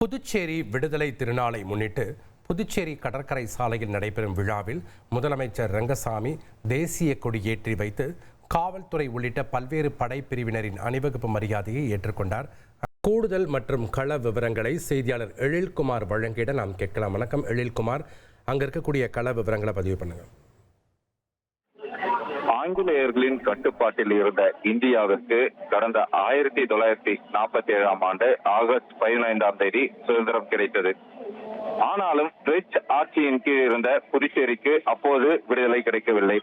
புதுச்சேரி விடுதலை திருநாளை முன்னிட்டு புதுச்சேரி கடற்கரை சாலையில் நடைபெறும் விழாவில் முதலமைச்சர் ரங்கசாமி தேசிய கொடி ஏற்றி வைத்து காவல்துறை உள்ளிட்ட பல்வேறு படைப்பிரிவினரின் அணிவகுப்பு மரியாதையை ஏற்றுக்கொண்டார். கூடுதல் மற்றும் கள விவரங்களை செய்தியாளர் எழில்குமார் வழங்கிட நாம் கேட்கலாம். வணக்கம் எழில்குமார். அங்க இருக்கக்கூடிய கள விவரங்களை பதிவு பண்ணுங்கள் ஆங்கிலேயர்களின் கட்டுப்பாட்டில் இருந்த இந்தியாவிற்கு கடந்த ஆயிரத்தி தொள்ளாயிரத்தி நாற்பத்தி ஏழாம் ஆண்டு ஆகஸ்ட் பதினைந்தாம் தேதி சுதந்திரம் கிடைத்தது. ஆனாலும் பிரெஞ்சு ஆட்சியின் கீழ் இருந்த புதுச்சேரிக்கு அப்போது விடுதலை கிடைக்கவில்லை.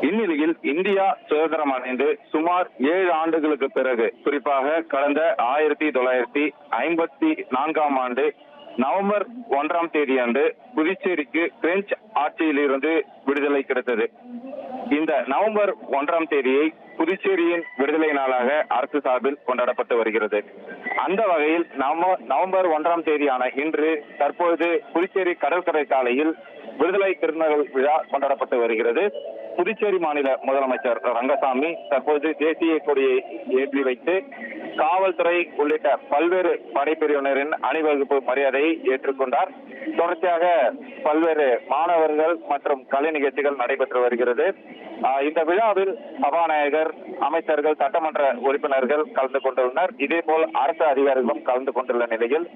இந்நிலையில் இந்தியா சுதந்திரம் அடைந்து சுமார் ஏழு ஆண்டுகளுக்கு பிறகு குறிப்பாக கடந்த ஆயிரத்தி தொள்ளாயிரத்தி ஐம்பத்தி நான்காம் ஆண்டு நவம்பர் ஒன்றாம் தேதி அன்று புதுச்சேரிக்கு பிரெஞ்சு ஆட்சியிலிருந்து விடுதலை கிடைத்தது. இந்த நவம்பர் ஒன்றாம் தேதியை புதுச்சேரியின் விடுதலை நாளாக அரசு சார்பில் கொண்டாடப்பட்டு வருகிறது. அந்த வகையில் நவ- நவம்பர் ஒன்றாம் தேதியான இன்று தற்போது புதுச்சேரி கடற்கரை சாலையில் விடுதலை திருநாள் விழா கொண்டாடப்பட்டு வருகிறது. புதுச்சேரி மாநில முதலமைச்சர் ரங்கசாமி தற்போது தேசிய கொடியை ஏற்றி வைத்து காவல்துறை உள்ளிட்ட பல்வேறு படைப்பிரிவினரின் அணிவகுப்பு மரியாதையை ஏற்றுக்கொண்டார். தொடர்ச்சியாக பல்வேறு மாணவர்கள் மற்றும் கலை நிகழ்ச்சிகள் நடைபெற்று வருகிறது. இந்த விழாவில் சபாநாயகர் அமைச்சர்கள் சட்டமன்ற உறுப்பினர்கள் கலந்து கொண்டுள்ளனர். இதேபோல் அரசு அதிகாரிகளும் கலந்து கொண்டுள்ள நிலையில்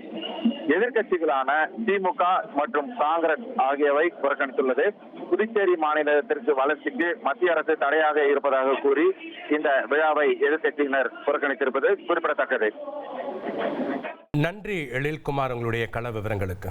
எதிர்கட்சிகளான திமுக மற்றும் காங்கிரஸ் ஆகியவை புறக்கணித்துள்ளது. புதுச்சேரி மாநிலத்திற்கு வளர்ச்சிக்கு மத்திய அரசு தடையாக இருப்பதாக கூறி இந்த விழாவை எதிர்கட்சியினர் புறக்கணித்திருப்பது குறிப்பிடத்தக்கது. நன்றி எழில்குமார் உங்களுடைய கள விவரங்களுக்கு